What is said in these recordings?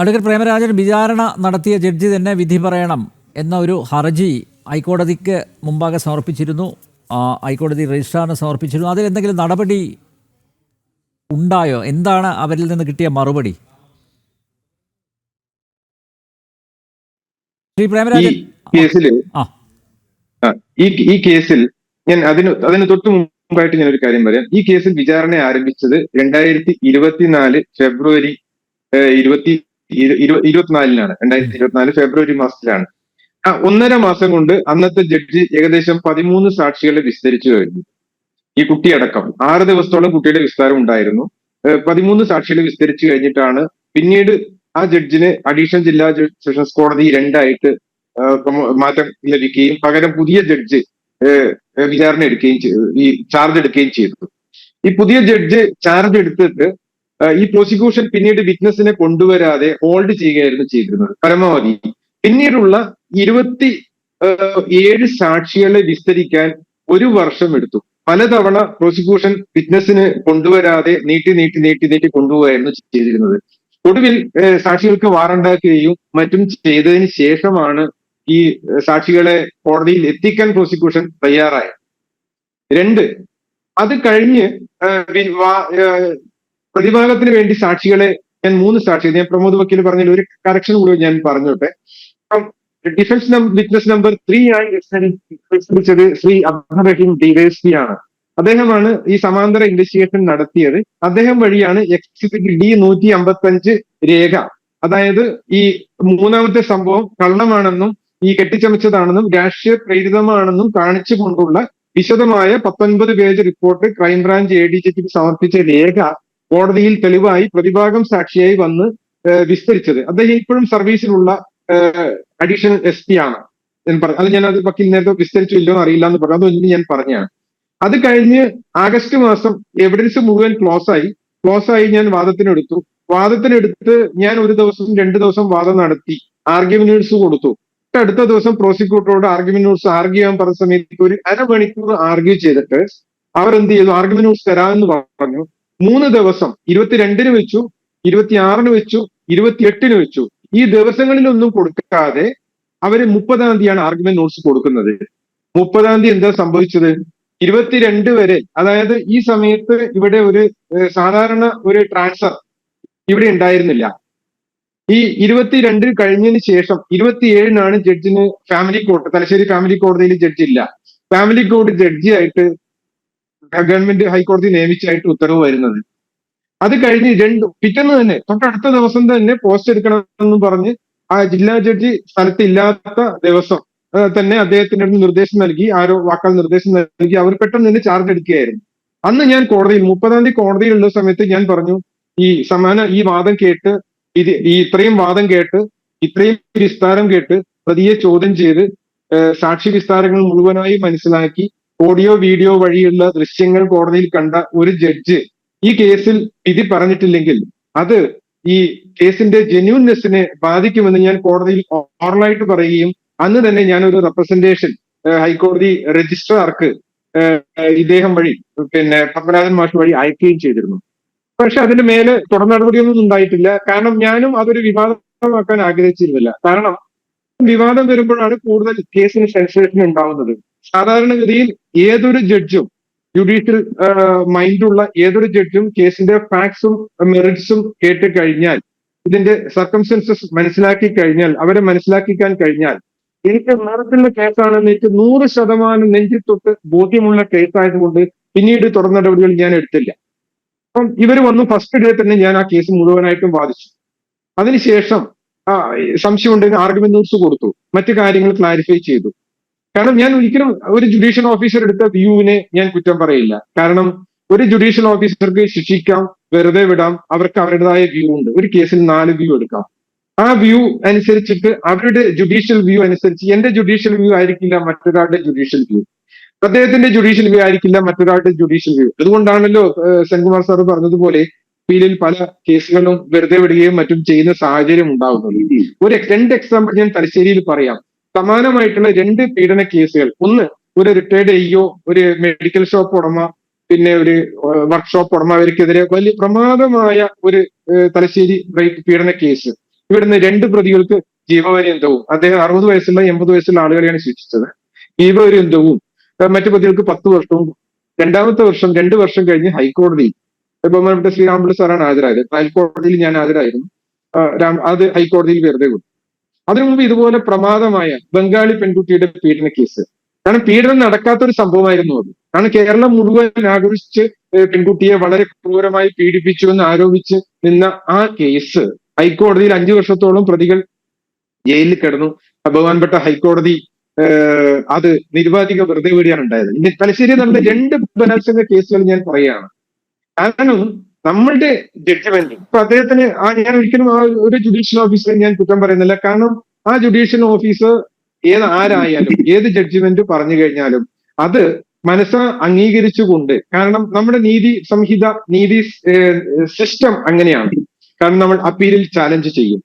Advocate Premarajan വിചാരണ നടത്തിയ judge തന്നെ വിധി പറയണം എന്ന ഒരു ഹർജി ഹൈക്കോടതിക്ക് മുമ്പാകെ സമർപ്പിച്ചിരുന്നു. ഹൈക്കോടതി രജിസ്ട്രാറിന് സമർപ്പിച്ചിരുന്നു. അതിൽ എന്തെങ്കിലും നടപടി ഉണ്ടായോ? എന്താണ് അവരിൽ നിന്ന് കിട്ടിയ മറുപടി? ശ്രീ പ്രേമരാജൻ ആ, ഈ ഈ കേസിൽ ഞാൻ അതിന് അതിന് തൊട്ട് മുമ്പായിട്ട് ഞാൻ ഒരു കാര്യം പറയാം. ഈ കേസിൽ വിചാരണ ആരംഭിച്ചത് രണ്ടായിരത്തി ഇരുപത്തിനാല് ഫെബ്രുവരി ഇരുപത്തി ഇരു- ഇരു- ഇരുപത്തിനാലിനാണ്. രണ്ടായിരത്തി ഇരുപത്തിനാല് ഫെബ്രുവരി മാസത്തിലാണ്. ആ ഒന്നര മാസം കൊണ്ട് അന്നത്തെ ജഡ്ജി ഏകദേശം പതിമൂന്ന് സാക്ഷികളെ വിസ്തരിച്ചു കഴിഞ്ഞു. ഈ കുട്ടിയടക്കം. ആറ് ദിവസത്തോളം കുട്ടിയുടെ വിസ്താരം ഉണ്ടായിരുന്നു. പതിമൂന്ന് സാക്ഷികളെ വിസ്തരിച്ചു കഴിഞ്ഞിട്ടാണ് പിന്നീട് ആ ജഡ്ജിന് അഡീഷണൽ ജില്ലാ സെഷൻസ് കോടതി രണ്ടായിട്ട് മാറ്റം ലഭിക്കുകയും പകരം പുതിയ ജഡ്ജ് വിചാരണ എടുക്കുകയും ചെയ്തു ഈ ചാർജ് എടുക്കുകയും ചെയ്തു. ഈ പുതിയ ജഡ്ജ് ചാർജ് എടുത്തിട്ട് ഈ പ്രോസിക്യൂഷൻ പിന്നീട് വിറ്റ്നസിനെ കൊണ്ടുവരാതെ ഹോൾഡ് ചെയ്യുകയായിരുന്നു ചെയ്തിരുന്നത്. പരമാവധി. പിന്നീടുള്ള ഇരുപത്തി ഏഴ് സാക്ഷികളെ വിസ്തരിക്കാൻ ഒരു വർഷം എടുത്തു. പലതവണ പ്രോസിക്യൂഷൻ വിറ്റ്നസിന് കൊണ്ടുവരാതെ നീട്ടി നീട്ടി നീട്ടി നീട്ടി കൊണ്ടുപോയായിരുന്നു ചെയ്തിരുന്നത്. ഒടുവിൽ സാക്ഷികൾക്ക് വാറണ്ടാക്കുകയും മറ്റും ചെയ്തതിന് ശേഷമാണ് ഈ സാക്ഷികളെ കോടതിയിൽ എത്തിക്കാൻ പ്രോസിക്യൂഷൻ തയ്യാറായത്. രണ്ട് അത് കഴിഞ്ഞ് പ്രതിഭാഗത്തിന് വേണ്ടി സാക്ഷികളെ ഞാൻ മൂന്ന് സാക്ഷികൾ ഞാൻ പ്രമോദ് വക്കീൽ പറഞ്ഞ ഒരു കറക്ഷൻ കൂടി ഞാൻ പറഞ്ഞോട്ടെ. ഡിഫൻസ് വിറ്റ്നസ് നമ്പർ ത്രീ ആയി വിസ്തരിച്ചത് ശ്രീ അബ്ദുൾ റഹീം ആണ്. അദ്ദേഹമാണ് ഈ സമാന്തര ഇൻവെസ്റ്റിഗേഷൻ നടത്തിയത്. അദ്ദേഹം വഴിയാണ് എക്സിബിറ്റ് ഡി നൂറ്റി അമ്പത്തി അഞ്ച് രേഖ. അതായത് ഈ മൂന്നാമത്തെ സംഭവം കള്ളമാണെന്നും ഈ കെട്ടിച്ചമച്ചതാണെന്നും രാഷ്ട്രീയ പ്രേരിതമാണെന്നും കാണിച്ചു കൊണ്ടുള്ള വിശദമായ പത്തൊൻപത് page report crime branch A D ജിക്ക് സമർപ്പിച്ച രേഖ കോടതിയിൽ തെളിവായി പ്രതിഭാഗം സാക്ഷിയായി വന്ന് വിസ്തരിച്ചത്. അദ്ദേഹം ഇപ്പോഴും സർവീസിലുള്ള അഡീഷണൽ എസ് പി ആണ് ഞാൻ പറഞ്ഞു. അത് ഞാൻ അത് വക്കീൽ നേരത്തെ വിസ്തരിച്ചു ഇല്ലോ എന്ന് അറിയില്ല എന്ന് പറഞ്ഞു. അതൊന്നും ഞാൻ പറഞ്ഞാണ്. അത് കഴിഞ്ഞ് ആഗസ്റ്റ് മാസം എവിഡൻസ് മുഴുവൻ ക്ലോസ് ആയി. ക്ലോസ് ആയി ഞാൻ വാദത്തിനെടുത്തു. വാദത്തിനെടുത്ത് ഞാൻ ഒരു ദിവസം രണ്ട് ദിവസം വാദം നടത്തി. ആർഗ്യുമെന്റ്സ് കൊടുത്തു. അടുത്ത ദിവസം പ്രോസിക്യൂട്ടറോട് ആർഗ്യുമെന്റ്സ് ആർഗ്യൂ ചെയ്യാൻ പറഞ്ഞ സമയത്ത് ഒരു അരമണിക്കൂർ ആർഗ്യൂ ചെയ്തിട്ട് അവർ എന്ത് ചെയ്തു ആർഗ്യുമെന്റ്സ് തരാമെന്ന് പറഞ്ഞു. മൂന്ന് ദിവസം ഇരുപത്തിരണ്ടിന് വെച്ചു ഇരുപത്തിയാറിന് വെച്ചു ഇരുപത്തിയെട്ടിന് വെച്ചു. ഈ ദിവസങ്ങളിലൊന്നും കൊടുക്കാതെ അവർ മുപ്പതാം തീയതിയാണ് ആർഗ്യുമെന്റ് നോട്ട്സ് കൊടുക്കുന്നത്. മുപ്പതാം തീയതി എന്താ സംഭവിച്ചത്? ഇരുപത്തിരണ്ട് വരെ അതായത് ഈ സമയത്ത് ഇവിടെ ഒരു സാധാരണ ഒരു ട്രാൻസ്ഫർ ഇവിടെ ഉണ്ടായിരുന്നില്ല. ഈ ഇരുപത്തിരണ്ടിന് കഴിഞ്ഞതിന് ശേഷം ഇരുപത്തിയേഴിനാണ് ജഡ്ജിന് ഫാമിലി കോർട്ട് തലശ്ശേരി ഫാമിലി കോടതിയിൽ ജഡ്ജി ഇല്ല. ഫാമിലി കോർട്ട് ജഡ്ജിയായിട്ട് ഗവൺമെന്റ് ഹൈക്കോടതി നിയമിച്ചായിട്ട് ഉത്തരവ് വരുന്നത്. അത് കഴിഞ്ഞ് രണ്ട് പിറ്റേന്ന് തന്നെ തൊട്ടടുത്ത ദിവസം തന്നെ പോസ്റ്റ് എടുക്കണമെന്ന് പറഞ്ഞ് ആ ജില്ലാ ജഡ്ജി സ്ഥലത്തില്ലാത്ത ദിവസം തന്നെ അദ്ദേഹത്തിന് അടുത്ത് നിർദ്ദേശം നൽകി ആരോ വാക്കാൽ നിർദ്ദേശം നൽകി അവർ പെട്ടെന്ന് തന്നെ ചാർജ് എടുക്കുകയായിരുന്നു. അന്ന് ഞാൻ കോടതിയിൽ മുപ്പതാം തീയതി കോടതിയിലുള്ള സമയത്ത് ഞാൻ പറഞ്ഞു ഈ സമാന ഈ വാദം കേട്ട് ഇത് ഈ ഇത്രയും വാദം കേട്ട് ഇത്രയും വിസ്താരം കേട്ട് പ്രതിയെ ചോദ്യം ചെയ്ത് സാക്ഷി വിസ്താരങ്ങൾ മുഴുവനായി മനസ്സിലാക്കി ഓഡിയോ വീഡിയോ വഴിയുള്ള ദൃശ്യങ്ങൾ കോടതിയിൽ കണ്ട ഒരു ജഡ്ജ് ഈ കേസിൽ വിധി പറഞ്ഞിട്ടില്ലെങ്കിൽ അത് ഈ കേസിന്റെ ജെന്യൂൻനെസ്സിനെ ബാധിക്കുമെന്ന് ഞാൻ കോടതിയിൽ ഓറലായിട്ട് പറയുകയും അന്ന് തന്നെ ഞാൻ ഒരു റെപ്രസെന്റേഷൻ ഹൈക്കോടതി രജിസ്ട്രാർക്ക് ഇദ്ദേഹം വഴി പിന്നെ പത്മനാഭൻ മാഷ് വഴി അയക്കുകയും ചെയ്തിരുന്നു. പക്ഷെ അതിന്റെ മേലെ തുടർ നടപടിയൊന്നും ഉണ്ടായിട്ടില്ല. കാരണം ഞാനും അതൊരു വിവാദമാക്കാൻ ആഗ്രഹിച്ചിരുന്നില്ല. കാരണം വിവാദം വരുമ്പോഴാണ് കൂടുതൽ കേസിന് സെൻസേഷൻ ഉണ്ടാവുന്നത്. സാധാരണഗതിയിൽ ഏതൊരു ജഡ്ജും ജുഡീഷ്യൽ മൈൻഡുള്ള ഏതൊരു ജഡ്ജും കേസിന്റെ ഫാക്ട്സും മെറിറ്റ്സും കേട്ട് കഴിഞ്ഞാൽ ഇതിന്റെ സർക്കംസ്റ്റൻസസ് മനസ്സിലാക്കി കഴിഞ്ഞാൽ അവരെ മനസ്സിലാക്കിക്കാൻ കഴിഞ്ഞാൽ എനിക്ക് മെറിറ്റുള്ള കേസാണെന്ന് എനിക്ക് നൂറ് ശതമാനം നെഞ്ചിൽ തൊട്ട് ബോധ്യമുള്ള കേസായതുകൊണ്ട് പിന്നീട് തുടർ നടപടികൾ ഞാൻ എടുത്തില്ല. അപ്പം ഇവർ വന്നു ഫസ്റ്റ് ഡേ തന്നെ ഞാൻ ആ കേസ് മുഴുവനായിട്ടും വാദിച്ചു. അതിനുശേഷം സംശയം ഉണ്ടെങ്കിൽ ആർഗ്യുമെന്റ് കൊടുത്തു. മറ്റു കാര്യങ്ങൾ ക്ലാരിഫൈ ചെയ്തു. കാരണം ഞാൻ ഒരിക്കലും ഒരു ജുഡീഷ്യൽ ഓഫീസർ എടുത്ത വ്യൂവിനെ ഞാൻ കുറ്റം പറയില്ല. കാരണം ഒരു ജുഡീഷ്യൽ ഓഫീസർക്ക് ശിക്ഷിക്കാം വെറുതെ വിടാം അവർക്ക് അവരുടേതായ വ്യൂ ഉണ്ട്. ഒരു കേസിൽ നാല് വ്യൂ എടുക്കാം. ആ വ്യൂ അനുസരിച്ചിട്ട് അവരുടെ ജുഡീഷ്യൽ വ്യൂ അനുസരിച്ച് എന്റെ ജുഡീഷ്യൽ വ്യൂ ആയിരിക്കില്ല മറ്റൊരാളുടെ ജുഡീഷ്യൽ വ്യൂ അദ്ദേഹത്തിന്റെ ജുഡീഷ്യൽ വ്യൂ ആയിരിക്കില്ല മറ്റൊരാളുടെ ജുഡീഷ്യൽ വ്യൂ അതുകൊണ്ടാണല്ലോ സെൻകുമാർ സാർ പറഞ്ഞതുപോലെ ഫീലിൽ പല കേസുകളും വെറുതെ വിടുകയും മറ്റും ചെയ്യുന്ന സാഹചര്യം ഉണ്ടാകുന്നത് ഒരു രണ്ട് എക്സാമ്പിൾ ഞാൻ തലശ്ശേരിയിൽ പറയാം. സമാനമായിട്ടുള്ള രണ്ട് പീഡന കേസുകൾ. ഒന്ന് ഒരു റിട്ടയർഡ് എയ്യോ ഒരു മെഡിക്കൽ ഷോപ്പ് ഉടമ പിന്നെ ഒരു വർക്ക്ഷോപ്പ് ഉടമ അവർക്കെതിരെ വലിയ പ്രമാദമായ ഒരു തലശ്ശേരി റേപ്പ് പീഡന കേസ്. ഇവിടുന്ന് രണ്ട് പ്രതികൾക്ക് ജീവപര്യന്തവും. അദ്ദേഹം അറുപത് വയസ്സുള്ള എൺപത് വയസ്സുള്ള ആളുകളെയാണ് ശിക്ഷിച്ചത്. ജീവപര്യന്തവും. മറ്റു പ്രതികൾക്ക് പത്ത് വർഷവും രണ്ടാമത്തെ വർഷം രണ്ട് വർഷം കഴിഞ്ഞ് ഹൈക്കോടതി ബഹുമാനപ്പെട്ട ശ്രീരാമുള്ള സാറാണ് ഹാജരായത്. ഹൈക്കോടതിയിൽ ഞാൻ ഹാജരായിരുന്നു. അത് ഹൈക്കോടതിയിൽ വെറുതെ വിട്ടു. അതിനു മുമ്പ് ഇതുപോലെ പ്രമാദമായ ബംഗാളി പെൺകുട്ടിയുടെ പീഡന കേസ്. കാരണം പീഡനം നടക്കാത്തൊരു സംഭവമായിരുന്നു അത്. കാരണം കേരളം മുഴുവൻ ആഘോഷിച്ച് പെൺകുട്ടിയെ വളരെ ക്രൂരമായി പീഡിപ്പിച്ചു എന്ന് ആരോപിച്ച് നിന്ന ആ കേസ് ഹൈക്കോടതിയിൽ അഞ്ചു വർഷത്തോളം പ്രതികൾ ജയിലിൽ കിടന്നു. ബഹുമാനപ്പെട്ട ഹൈക്കോടതി അത് നിരുപാധിക വെറുതെ വിടുകയാണ് ഉണ്ടായത്. തലശ്ശേരി നടന്ന രണ്ട് ബലാത്സംഗ കേസുകൾ ഞാൻ പറയുകയാണ്. കാരണം നമ്മളുടെ ജഡ്ജ്മെന്റ് ഇപ്പൊ അദ്ദേഹത്തിന് ആ ഞാൻ ഒരിക്കലും ആ ഒരു ജുഡീഷ്യൽ ഓഫീസറെ ഞാൻ കുറ്റം പറയുന്നില്ല. കാരണം ആ ജുഡീഷ്യൽ ഓഫീസർ ഏത് ആരായാലും ഏത് ജഡ്ജ്മെന്റ് പറഞ്ഞു കഴിഞ്ഞാലും അത് മനസ്സ അംഗീകരിച്ചുകൊണ്ട് കാരണം നമ്മുടെ നീതി സംഹിത നീതി സിസ്റ്റം അങ്ങനെയാണ്. കാരണം നമ്മൾ അപ്പീലിൽ ചാലഞ്ച് ചെയ്യും.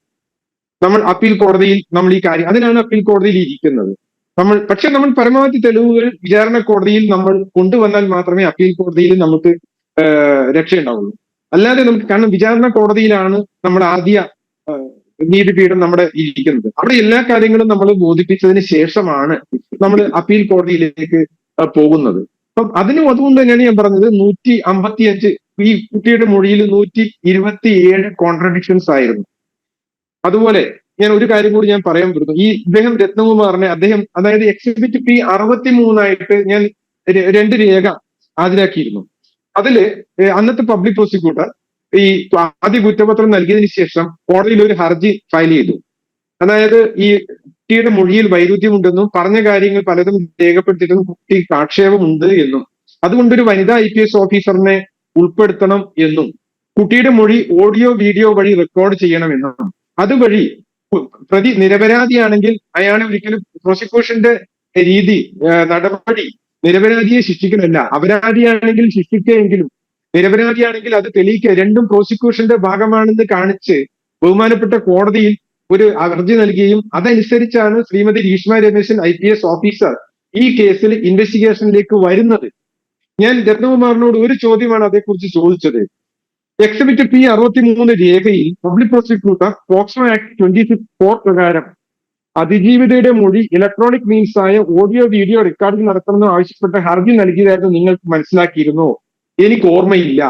നമ്മൾ അപ്പീൽ കോടതിയിൽ നമ്മൾ ഈ കാര്യം അതിനാണ് അപ്പീൽ കോടതിയിൽ ഇരിക്കുന്നത്. നമ്മൾ പക്ഷെ നമ്മൾ പരമാവധി തെളിവുകൾ വിചാരണ കോടതിയിൽ നമ്മൾ കൊണ്ടുവന്നാൽ മാത്രമേ അപ്പീൽ കോടതിയിൽ നമുക്ക് രക്ഷയുണ്ടാവുള്ളൂ. അല്ലാതെ നമുക്ക് കാരണം വിചാരണ കോടതിയിലാണ് നമ്മുടെ ആദ്യ നീതിപീഠം നമ്മുടെ ഇരിക്കുന്നത്. അവിടെ എല്ലാ കാര്യങ്ങളും നമ്മൾ ബോധിപ്പിച്ചതിന് ശേഷമാണ് നമ്മൾ അപ്പീൽ കോടതിയിലേക്ക് പോകുന്നത്. അപ്പം അതിനും അതുകൊണ്ട് തന്നെയാണ് ഞാൻ പറഞ്ഞത് നൂറ്റി അമ്പത്തിയഞ്ച് ഈ കുട്ടിയുടെ മൊഴിയിൽ നൂറ്റി ഇരുപത്തി ഏഴ് കോൺട്രഡിക്ഷൻസ് ആയിരുന്നു. അതുപോലെ ഞാൻ ഒരു കാര്യം കൂടി ഞാൻ പറയാൻ പറ്റുന്നു ഈ ഇദ്ദേഹം രത്നകുമാറിനെ അദ്ദേഹം അതായത് എക്സിബിറ്റ് പി അറുപത്തി മൂന്നായിട്ട് ഞാൻ രണ്ട് രേഖ ഹാജരാക്കിയിരുന്നു. അതിൽ അന്നത്തെ പബ്ലിക് പ്രോസിക്യൂട്ടർ ഈ ആദ്യ കുറ്റപത്രം നൽകിയതിനു ശേഷം കോടതിയിൽ ഒരു ഹർജി ഫയൽ ചെയ്തു. അതായത് ഈ കുട്ടിയുടെ മൊഴിയിൽ വൈരുദ്ധ്യമുണ്ടെന്നും പറഞ്ഞ കാര്യങ്ങൾ പലതും രേഖപ്പെടുത്തിയിട്ടും കുട്ടിക്ക് ആക്ഷേപമുണ്ട് എന്നും. അതുകൊണ്ട് ഒരു വനിതാ ഐ പി എസ് ഓഫീസറിനെ ഉൾപ്പെടുത്തണം എന്നും. കുട്ടിയുടെ മൊഴി ഓഡിയോ വീഡിയോ വഴി റെക്കോർഡ് ചെയ്യണമെന്നും അതുവഴി പ്രതി നിരപരാധിയാണെങ്കിൽ അയാളെ ഒരിക്കലും പ്രോസിക്യൂഷന്റെ രീതി നടപടി നിരപരാധിയെ ശിക്ഷിക്കലല്ല അപരാധിയാണെങ്കിൽ ശിക്ഷിക്കുകയെങ്കിലും നിരപരാധിയാണെങ്കിൽ അത് തെളിയിക്കുക. രണ്ടും പ്രോസിക്യൂഷന്റെ ഭാഗമാണെന്ന് കാണിച്ച് ബഹുമാനപ്പെട്ട കോടതിയിൽ ഒരു ഹർജി നൽകുകയും അതനുസരിച്ചാണ് Shrimati Reeshma Rameshan I P S officer ഈ കേസിൽ ഇൻവെസ്റ്റിഗേഷനിലേക്ക് വരുന്നത്. ഞാൻ രത്നകുമാറിനോട് ഒരു ചോദ്യമാണ് അതേക്കുറിച്ച് ചോദിച്ചത്. എക്സിബിറ്റ് പി അറുപത്തി മൂന്ന് രേഖയിൽ public prosecutor POCSO act twenty six four പ്രകാരം അതിജീവിതയുടെ മൊഴി ഇലക്ട്രോണിക് മീൻസ് ആയ ഓഡിയോ വീഡിയോ റെക്കോർഡിംഗ് നടത്തണമെന്ന് ആവശ്യപ്പെട്ട ഹർജി നൽകിയതായിരുന്നു നിങ്ങൾക്ക് മനസ്സിലാക്കിയിരുന്നു? എനിക്ക് ഓർമ്മയില്ല.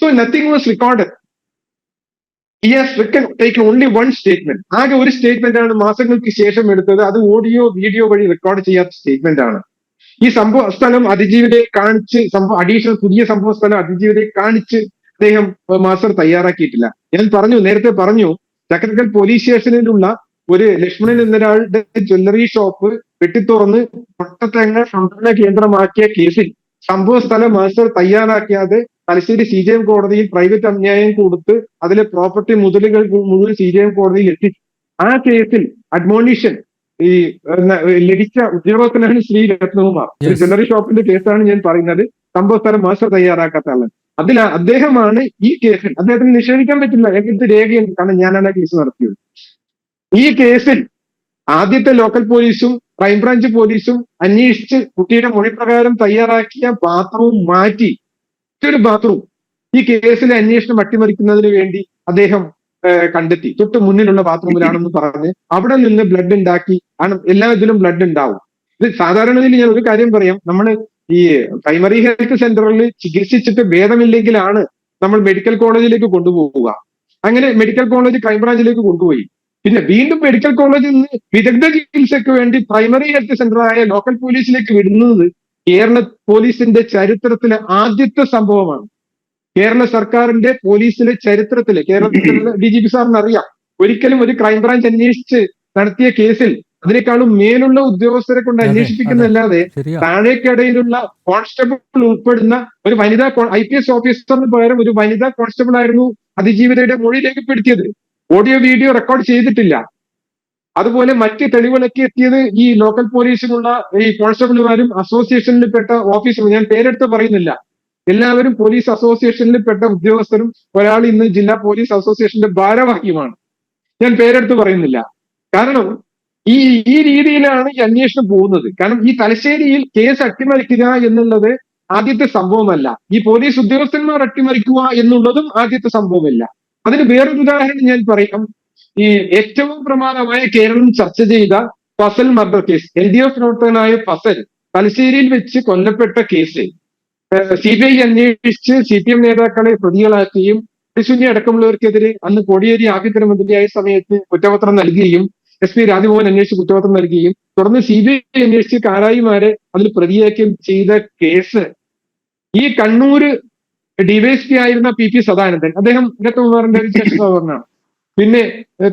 So nothing was record reckon take only one statement ആകെ ഒരു സ്റ്റേറ്റ്മെന്റ് ആണ് മാസങ്ങൾക്ക് ശേഷം എടുത്തത്. അത് ഓഡിയോ വീഡിയോ വഴി റെക്കോർഡ് ചെയ്യാത്ത സ്റ്റേറ്റ്മെന്റ് ആണ്. ഈ സംഭവ സ്ഥലം അതിജീവിതയെ കാണിച്ച് സംഭവം അഡീഷണൽ പുതിയ സംഭവ സ്ഥലം അതിജീവിതയെ കാണിച്ച് അദ്ദേഹം മാസ്റ്റർ തയ്യാറാക്കിയിട്ടില്ല. ഞാൻ പറഞ്ഞു നേരത്തെ പറഞ്ഞു ചക്കരക്കൽ പോലീസ് സ്റ്റേഷനിലുള്ള ഒരു ലക്ഷ്മണൻ എന്നൊരാളുടെ ജ്വല്ലറി ഷോപ്പ് വെട്ടിത്തുറന്ന് പൊട്ടത്തേങ്ങ സംഭരണ കേന്ദ്രമാക്കിയ കേസിൽ സംഭവ സ്ഥലം മാസ്റ്റർ തയ്യാറാക്കിയാതെ തലശ്ശേരി സി ജെ എം കോടതിയിൽ പ്രൈവറ്റ് അന്യായം കൊടുത്ത് അതിലെ പ്രോപ്പർട്ടി മുതലുകൾ മുഴുവൻ സി ജെ എം കോടതിയിൽ എത്തിച്ചു. ആ കേസിൽ അഡ്മോണിഷൻ ഈ ലഭിച്ച ഉദ്യോഗസ്ഥനാണ് ശ്രീ രത്നകുമാർ. ഒരു ജ്വല്ലറി ഷോപ്പിന്റെ കേസാണ് ഞാൻ പറയുന്നത്. സംഭവ സ്ഥലം മാസ്റ്റർ തയ്യാറാക്കാത്ത ആൾ അതിൽ അദ്ദേഹമാണ് ഈ കേസിൽ അദ്ദേഹത്തിന് നിഷേധിക്കാൻ പറ്റില്ല. എനിക്ക് രേഖയുണ്ട്. കാരണം ഞാനാണ് ആ കേസ് നടത്തിയത്. ഈ കേസിൽ ആദ്യത്തെ ലോക്കൽ പോലീസും ക്രൈംബ്രാഞ്ച് പോലീസും അന്വേഷിച്ച് കുട്ടിയുടെ മൊഴി പ്രകാരം തയ്യാറാക്കിയ ബാത്റൂം മാറ്റി. മറ്റൊരു ബാത്റൂം ഈ കേസിലെ അന്വേഷണം അട്ടിമറിക്കുന്നതിന് വേണ്ടി അദ്ദേഹം കണ്ടെത്തി. തൊട്ട് മുന്നിലുള്ള ബാത്റൂമിലാണെന്ന് പറഞ്ഞ് അവിടെ നിന്ന് ബ്ലഡ് ഉണ്ടാക്കി. ആണ് എല്ലാ ഇതിലും ബ്ലഡ് ഉണ്ടാവും. ഇത് സാധാരണയിൽ ഞാൻ ഒരു കാര്യം പറയാം. നമ്മൾ ഈ പ്രൈമറി ഹെൽത്ത് സെന്ററിൽ ചികിത്സിച്ചിട്ട് ഭേദമില്ലെങ്കിലാണ് നമ്മൾ മെഡിക്കൽ കോളേജിലേക്ക് കൊണ്ടുപോവുക. അങ്ങനെ മെഡിക്കൽ കോളേജ് ക്രൈംബ്രാഞ്ചിലേക്ക് കൊണ്ടുപോയി. പിന്നെ വീണ്ടും മെഡിക്കൽ കോളേജിൽ നിന്ന് വിദഗ്ധ ചികിത്സയ്ക്ക് വേണ്ടി പ്രൈമറി ഹെൽത്ത് സെന്ററായ ലോക്കൽ പോലീസിലേക്ക് വിടുന്നത് കേരള പോലീസിന്റെ ചരിത്രത്തിലെ ആദ്യത്തെ സംഭവമാണ്. കേരള സർക്കാരിന്റെ പോലീസിലെ ചരിത്രത്തിലെ കേരളത്തിലെ ഡി ജി പി സാറിന് അറിയാം. ഒരിക്കലും ഒരു ക്രൈംബ്രാഞ്ച് അന്വേഷിച്ച് നടത്തിയ കേസിൽ അതിനേക്കാളും മേലുള്ള ഉദ്യോഗസ്ഥരെ കൊണ്ട് അന്വേഷിപ്പിക്കുന്നതല്ലാതെ താഴേക്കിടയിലുള്ള കോൺസ്റ്റബിൾ ഉൾപ്പെടുന്ന ഒരു വനിതാ ഐ പി എസ് ഓഫീസറിന് പകരം ഒരു വനിതാ കോൺസ്റ്റബിൾ ആയിരുന്നു അതിജീവിതയുടെ മൊഴി രേഖപ്പെടുത്തിയത്. ഓഡിയോ വീഡിയോ റെക്കോർഡ് ചെയ്തിട്ടില്ല. അതുപോലെ മറ്റ് തെളിവുകളൊക്കെ എത്തിയത് ഈ ലോക്കൽ പോലീസിലുള്ള ഈ കോൺസ്റ്റബിൾമാരും അസോസിയേഷനിൽ പെട്ട ഓഫീസറും ഞാൻ പേരെടുത്ത് പറയുന്നില്ല. എല്ലാവരും പോലീസ് അസോസിയേഷനിൽ പെട്ട ഉദ്യോഗസ്ഥരും ഒരാൾ ഇന്ന് ജില്ലാ പോലീസ് അസോസിയേഷന്റെ ഭാരവാഹിയുമാണ്. ഞാൻ പേരെടുത്ത് പറയുന്നില്ല. കാരണം ഈ ഈ രീതിയിലാണ് ഈ അന്വേഷണം പോകുന്നത്. കാരണം ഈ തലശ്ശേരിയിൽ കേസ് അട്ടിമറിക്കുക എന്നുള്ളത് ആദ്യത്തെ സംഭവമല്ല. ഈ പോലീസ് ഉദ്യോഗസ്ഥന്മാർ അട്ടിമറിക്കുക എന്നുള്ളതും ആദ്യത്തെ സംഭവമല്ല. അതിന് വേറൊരു ഉദാഹരണം ഞാൻ പറയാം. ഈ ഏറ്റവും പ്രമാദമായ കേരളം ചർച്ച ചെയ്ത Fazal murder case L D F പ്രവർത്തകനായ ഫസൽ തലശ്ശേരിയിൽ വെച്ച് കൊല്ലപ്പെട്ട കേസ്. സി ബി ഐ അന്വേഷിച്ച് സി പി എം നേതാക്കളെ പ്രതികളാക്കുകയും ശൂന്യ അടക്കമുള്ളവർക്കെതിരെ അന്ന് കോടിയേരി ആഭ്യന്തര മന്ത്രിയായ സമയത്ത് കുറ്റപത്രം നൽകുകയും എസ് പി രാജ്ഭവൻ അന്വേഷിച്ച് കുറ്റപത്രം നൽകുകയും തുടർന്ന് സി ബി ഐ അന്വേഷിച്ച് കാരായിമാരെ അതിൽ പ്രതിയാക്കുകയും ചെയ്ത കേസ്. ഈ കണ്ണൂര് ഡിവൈഎസ്പി ആയിരുന്ന പി പി സദാനന്ദൻ. അദ്ദേഹം ഇന്നത്തെ ഒരു ശേഷമാണ് പിന്നെ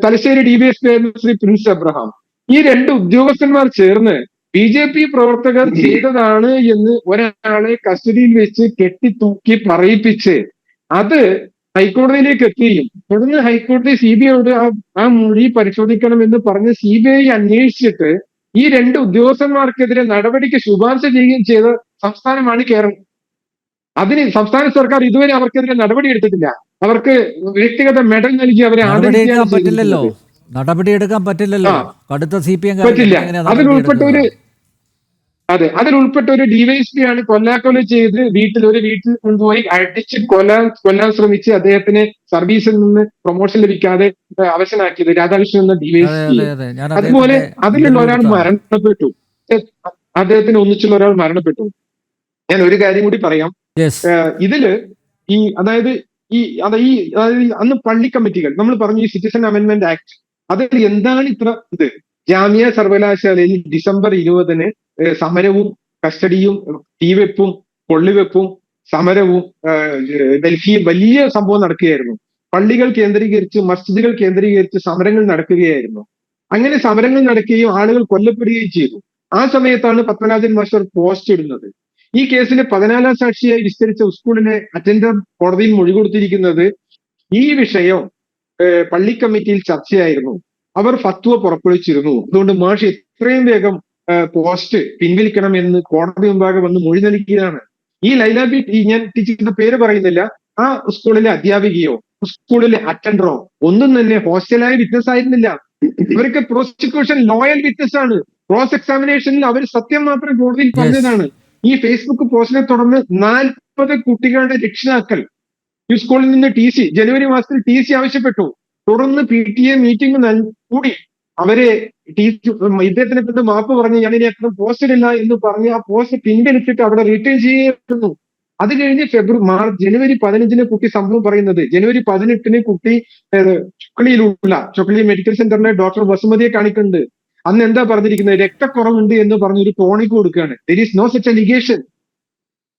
തലശ്ശേരി ഡിവൈഎസ്പി ആയിരുന്ന ശ്രീ പ്രിൻസ് അബ്രഹാം. ഈ രണ്ട് ഉദ്യോഗസ്ഥന്മാർ ചേർന്ന് ബി ജെ പി പ്രവർത്തകർ ചെയ്തതാണ് എന്ന് ഒരാളെ കസ്റ്റഡിയിൽ വെച്ച് കെട്ടിത്തൂക്കി പറയിപ്പിച്ച് അത് ഹൈക്കോടതിയിലേക്ക് എത്തുകയും തുടർന്ന് ഹൈക്കോടതി സി ബി ഐയോട് ആ ആ മൊഴി പരിശോധിക്കണം എന്ന് പറഞ്ഞ് സി ബി ഐ അന്വേഷിച്ചിട്ട് ഈ രണ്ട് ഉദ്യോഗസ്ഥന്മാർക്കെതിരെ നടപടിക്ക് ശുപാർശ ചെയ്യുകയും ചെയ്ത സംസ്ഥാനമാണ് കേരളം. അതിന് സംസ്ഥാന സർക്കാർ ഇതുവരെ അവർക്കെതിരെ നടപടി എടുത്തിട്ടില്ല. അവർക്ക് വ്യക്തിഗത മെഡൽ നൽകി അവരെ നടപടിയെടുക്കാൻ പറ്റില്ലല്ലോ. നടപടി നടപടിയെടുക്കാൻ പറ്റില്ലല്ലോ. കടുത്ത സി പി എം പറ്റില്ല. അതിൽ ഉൾപ്പെട്ട ഒരു അതെ അതിൽ ഉൾപ്പെട്ട ഒരു ഡിവൈഎസ്പി ആണ് കൊല്ലാക്കൊല ചെയ്ത് വീട്ടിൽ ഒരു വീട്ടിൽ കൊണ്ടുപോയി അടിച്ച് കൊല്ലാൻ കൊല്ലാൻ ശ്രമിച്ച് അദ്ദേഹത്തിന് സർവീസിൽ നിന്ന് പ്രൊമോഷൻ ലഭിക്കാതെ അവശനാക്കിയത് രാധാകൃഷ്ണൻ എന്ന ഡിവൈഎസ്പി. അതുപോലെ അതിലുള്ള ഒരാൾ മരണപ്പെട്ടു. അദ്ദേഹത്തിന് ഒന്നിച്ചുള്ള ഒരാൾ മരണപ്പെട്ടു. ഞാൻ ഒരു കാര്യം കൂടി പറയാം. ഇതിൽ ഈ അതായത് ഈ അത ഈ അതായത് അന്ന് പള്ളി കമ്മിറ്റികൾ നമ്മൾ പറഞ്ഞു ഈ സിറ്റിസൺ അമെന്റ്മെന്റ് ആക്ട് അതിൽ എന്താണ് ഇത്ര ഇത്? ജാമ്യ സർവകലാശാലയിൽ ഡിസംബർ ഇരുപതിന് സമരവും കസ്റ്റഡിയും തീവെപ്പും കൊള്ളിവെപ്പും സമരവും ഡൽഹിയിൽ വലിയ സംഭവം നടക്കുകയായിരുന്നു. പള്ളികൾ കേന്ദ്രീകരിച്ച് മസ്ജിദുകൾ കേന്ദ്രീകരിച്ച് സമരങ്ങൾ നടക്കുകയായിരുന്നു. അങ്ങനെ സമരങ്ങൾ നടക്കുകയും ആളുകൾ കൊല്ലപ്പെടുകയും ചെയ്തു. ആ സമയത്താണ് പത്മനാഭൻ മാസ്റ്റർ പോസ്റ്റ് ഇടുന്നത്. ഈ കേസിലെ പതിനാലാം സാക്ഷിയായി വിസ്തരിച്ച സ്കൂളിനെ അറ്റൻഡർ കോടതിയിൽ മൊഴി കൊടുത്തിരിക്കുന്നത് ഈ വിഷയം പള്ളി കമ്മിറ്റിയിൽ ചർച്ചയായിരുന്നു. അവർ ഫത്വ പുറപ്പെടുവിച്ചിരുന്നു. അതുകൊണ്ട് മാഷ് എത്രയും വേഗം പോസ്റ്റ് പിൻവലിക്കണം എന്ന് കോടതി മുമ്പാകെ വന്ന് മൊഴി നൽകിയതാണ്. ഈ ലൈലാബി ഈ ഞാൻ ടീച്ചറിന്റെ പേര് പറയുന്നില്ല. ആ സ്കൂളിലെ അധ്യാപികയോ സ്കൂളിലെ അറ്റൻഡറോ ഒന്നും തന്നെ ഹോസ്റ്റലായ വിറ്റ്നസ് ആയിരുന്നില്ല. ഇവർക്ക് പ്രോസിക്യൂഷൻ ലോയൽ വിറ്റ്നസ് ആണ്. ക്രോസ് എക്സാമിനേഷനിൽ അവർ സത്യം മാത്രം കോടതിയിൽ പറഞ്ഞതാണ്. ഈ ഫേസ്ബുക്ക് പോസ്റ്റിനെ തുടർന്ന് നാൽപ്പത് കുട്ടികളുടെ രക്ഷിതാക്കൾ ഈ സ്കൂളിൽ നിന്ന് ടി സി ജനുവരി മാസത്തിൽ ടി സി ആവശ്യപ്പെട്ടു. തുടർന്ന് പി ടി എ മീറ്റിംഗ് കൂടി അവരെ ടി ഇദ്ദേഹത്തിനെ കൊണ്ട് മാപ്പ് പറഞ്ഞ് ഞാൻ ഇനി അത്ര ഇല്ല എന്ന് പറഞ്ഞ് ആ പോസ്റ്റ് പിൻവലിച്ചിട്ട് അവിടെ റിട്ടേൺ ചെയ്യുന്നു അത് കഴിഞ്ഞ് ഫെബ്രുവരി മാർച്ച് ജനുവരി പതിനഞ്ചിന് കുട്ടി സംഭവം പറയുന്നത്. ജനുവരി പതിനെട്ടിന് കുട്ടി ഏഹ്, ചുക്ലിയിലുള്ള ചുക്ലി മെഡിക്കൽ സെന്ററിലെ ഡോക്ടർ വസുമതിയെ കാണിക്കുന്നുണ്ട്. അന്ന് എന്താ പറഞ്ഞിരിക്കുന്നത്? രക്തക്കുറവുണ്ട് എന്ന് പറഞ്ഞ് ഒരു ടോണി കൊടുക്കുകയാണ്. There is no such allegation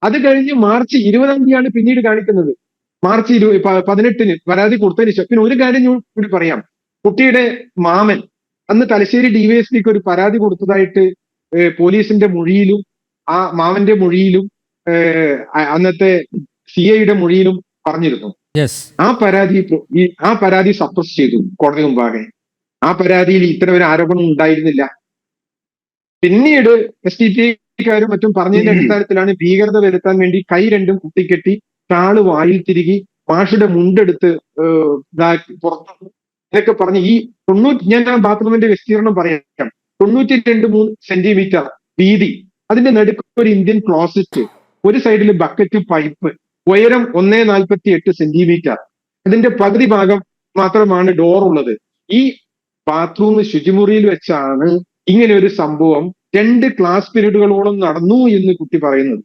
അത് കഴിഞ്ഞ് മാർച്ച് ഇരുപതാം തീയതിയാണ് പിന്നീട് കാണിക്കുന്നത്. മാർച്ച് ഇരു പതിനെട്ടിന് പരാതി കൊടുത്തതിന് ശേഷം. പിന്നെ ഒരു കാര്യം ഞാൻ കൂടി പറയാം. കുട്ടിയുടെ മാമൻ അന്ന് തലശ്ശേരി ഡിവൈഎസ്പിക്ക് ഒരു പരാതി കൊടുത്തതായിട്ട് പോലീസിന്റെ മൊഴിയിലും ആ മാമന്റെ മൊഴിയിലും അന്നത്തെ സി ഐയുടെ മൊഴിയിലും പറഞ്ഞിരുന്നു. ആ പരാതി ആ പരാതി സപ്രസ് ചെയ്തു കോടതി മുമ്പാകെ. ആ പരാതിയിൽ ഇത്തരം ഒരു ആരോപണം ഉണ്ടായിരുന്നില്ല. പിന്നീട് എസ് ടി പിക്കാരും മറ്റും പറഞ്ഞതിന്റെ അടിസ്ഥാനത്തിലാണ് ഭീകരത വരുത്താൻ വേണ്ടി കൈ രണ്ടും കുത്തിക്കെട്ടി താൾ വായിൽ തിരികി മാഷിയുടെ മുണ്ടെടുത്ത് ഇതാക്കി പുറത്തു എന്നൊക്കെ പറഞ്ഞ് ഈ തൊണ്ണൂറ്റി ഞാൻ ആ ബാത്റൂമിന്റെ വിസ്തീർണം പറയാം. തൊണ്ണൂറ്റി രണ്ട് മൂന്ന് സെന്റിമീറ്റർ വീതി. അതിന്റെ നടുക്ക് ഒരു ഇന്ത്യൻ ക്ലോസറ്റ് ഒരു സൈഡിൽ ബക്കറ്റ് പൈപ്പ് ഉയരം ഒന്നേ നാൽപ്പത്തി എട്ട് സെന്റിമീറ്റർ അതിന്റെ പകുതി ഭാഗം മാത്രമാണ് ഡോർ ഉള്ളത്. ഈ ബാത്റൂം ശുചിമുറിയിൽ വെച്ചാണ് ഇങ്ങനെ ഒരു സംഭവം രണ്ട് ക്ലാസ് പീരീഡുകളോളം നടന്നു എന്ന് കുട്ടി പറയുന്നത്.